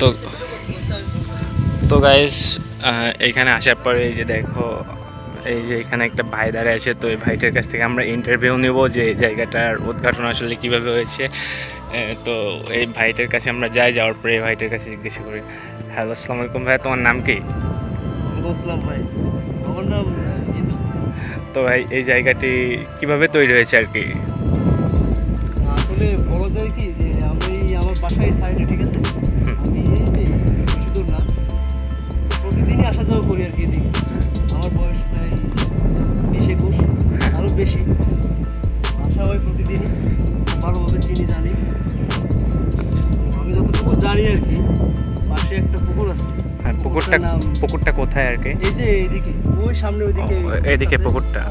তো তো গাইস এইখানে আসার পরে এই যে দেখো এই যে এখানে একটা ভাই দাঁড়িয়ে আছে তো এই ভাইটার কাছ থেকে আমরা ইন্টারভিউ নেব যে এই জায়গাটার উদ্ঘাটন আসলে কীভাবে হয়েছে। তো এই ভাইটার কাছে আমরা যাই যাওয়ার পরে এই ভাইটার কাছে জিজ্ঞাসা করি। হ্যালো আসসালামু আলাইকুম ভাই তোমার নাম কি? ভাই। আমার নাম তো ভাই এই জায়গাটি কীভাবে তৈরি হয়েছে আর কি? আসলে বলা যায় কি যে আমি আমার বাসায় সাইডে ঠিক পাশে একটা পুকুর আছে। হ্যাঁ পুকুরটা পুকুরটা কোথায় আর কি? এই যে এইদিকে ওই সামনে ওইদিকে এইদিকে পুকুরটা।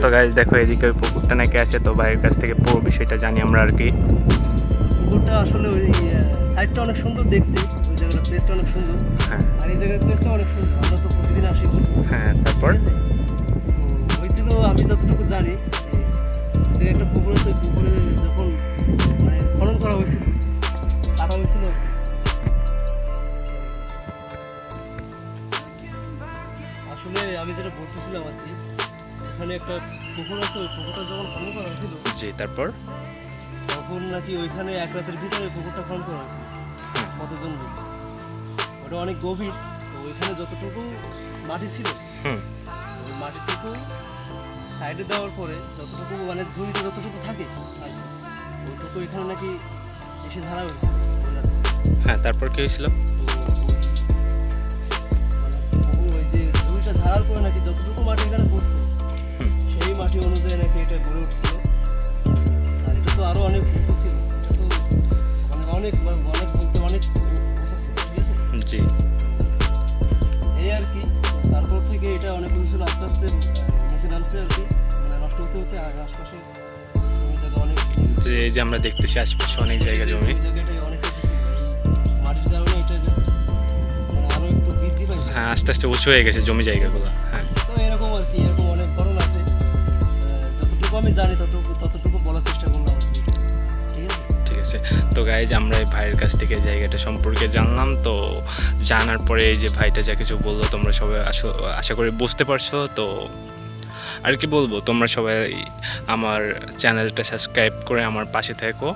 তো গাইজ দেখো এদিকে ওই পুকুরটা নাকি আছে তো ভাইয়ের কাছ থেকে পুরো বিষয়টা জানি আমরা আর কি। পুকুরটা আসলে ওই সাইডটা অনেক সুন্দর দেখতে ওই জায়গাটা প্লেসটা অনেক সুন্দর। হ্যাঁ। আর এই জায়গার প্লেসটা অনেক সুন্দর আমরা তো প্রতিদিন আসি হ্যাঁ তারপর? হয়েছিল আমি যতটুকু জানি যে একটা পুকুরে তো আমি যেটা বলতেছিলাম আর কি এখানে একটা পুকুর আছে ওই পুকুরটা যখন খনন করা হয়েছিল জি তারপর? তখন নাকি ওইখানে এক রাতের ভিতরে পুকুরটা খনন করা হয়েছিল কতজন লোক ওটা অনেক গভীর তো ওইখানে যতটুকু মাটি ছিল হুম। ওই মাটিটুকু সাইডে দেওয়ার পরে যতটুকু মানে ঝুড়িতে যতটুকু থাকে ওইটুকু এখানে নাকি এসে ধারা হয়েছে। হ্যাঁ তারপর কি হয়েছিল? মাটি অনুযায়ী নাকি এটা গড়ে উঠছিল আর এটা তো আরও অনেক উঁচু ছিল। এটা তো মানে অনেক মানে অনেক বলতে অনেক উঁচু ঠিক আছে? জি। এই আর কি তারপর থেকে এটা অনেক উঁচু ছিল আস্তে আস্তে নিচে নামছে আর কি। মানে নষ্ট হতে হতে আশপাশে অনেক যে যে আমরা দেখতেছি আশেপাশে অনেক জায়গা জমি। মাটির কারণে এটা মানে আরও একটু বৃদ্ধি পাইছে। হ্যাঁ আস্তে আস্তে উঁচু হয়ে গেছে জমি জায়গাগুলো। হ্যাঁ। আমি জানি, ততটুকু ততটুকু বলার চেষ্টা করলাম তো গাইজ আমরা এই ভাইয়ের কাছ থেকে জায়গাটা সম্পর্কে জানলাম। তো জানার পরে এই যে ভাইটা যা কিছু বলল, তোমরা সবাই আশা করি বুঝতে পারছ। তো আর কি বলব, তোমরা সবাই আমার চ্যানেলটা সাবস্ক্রাইব করে আমার পাশে থেকো।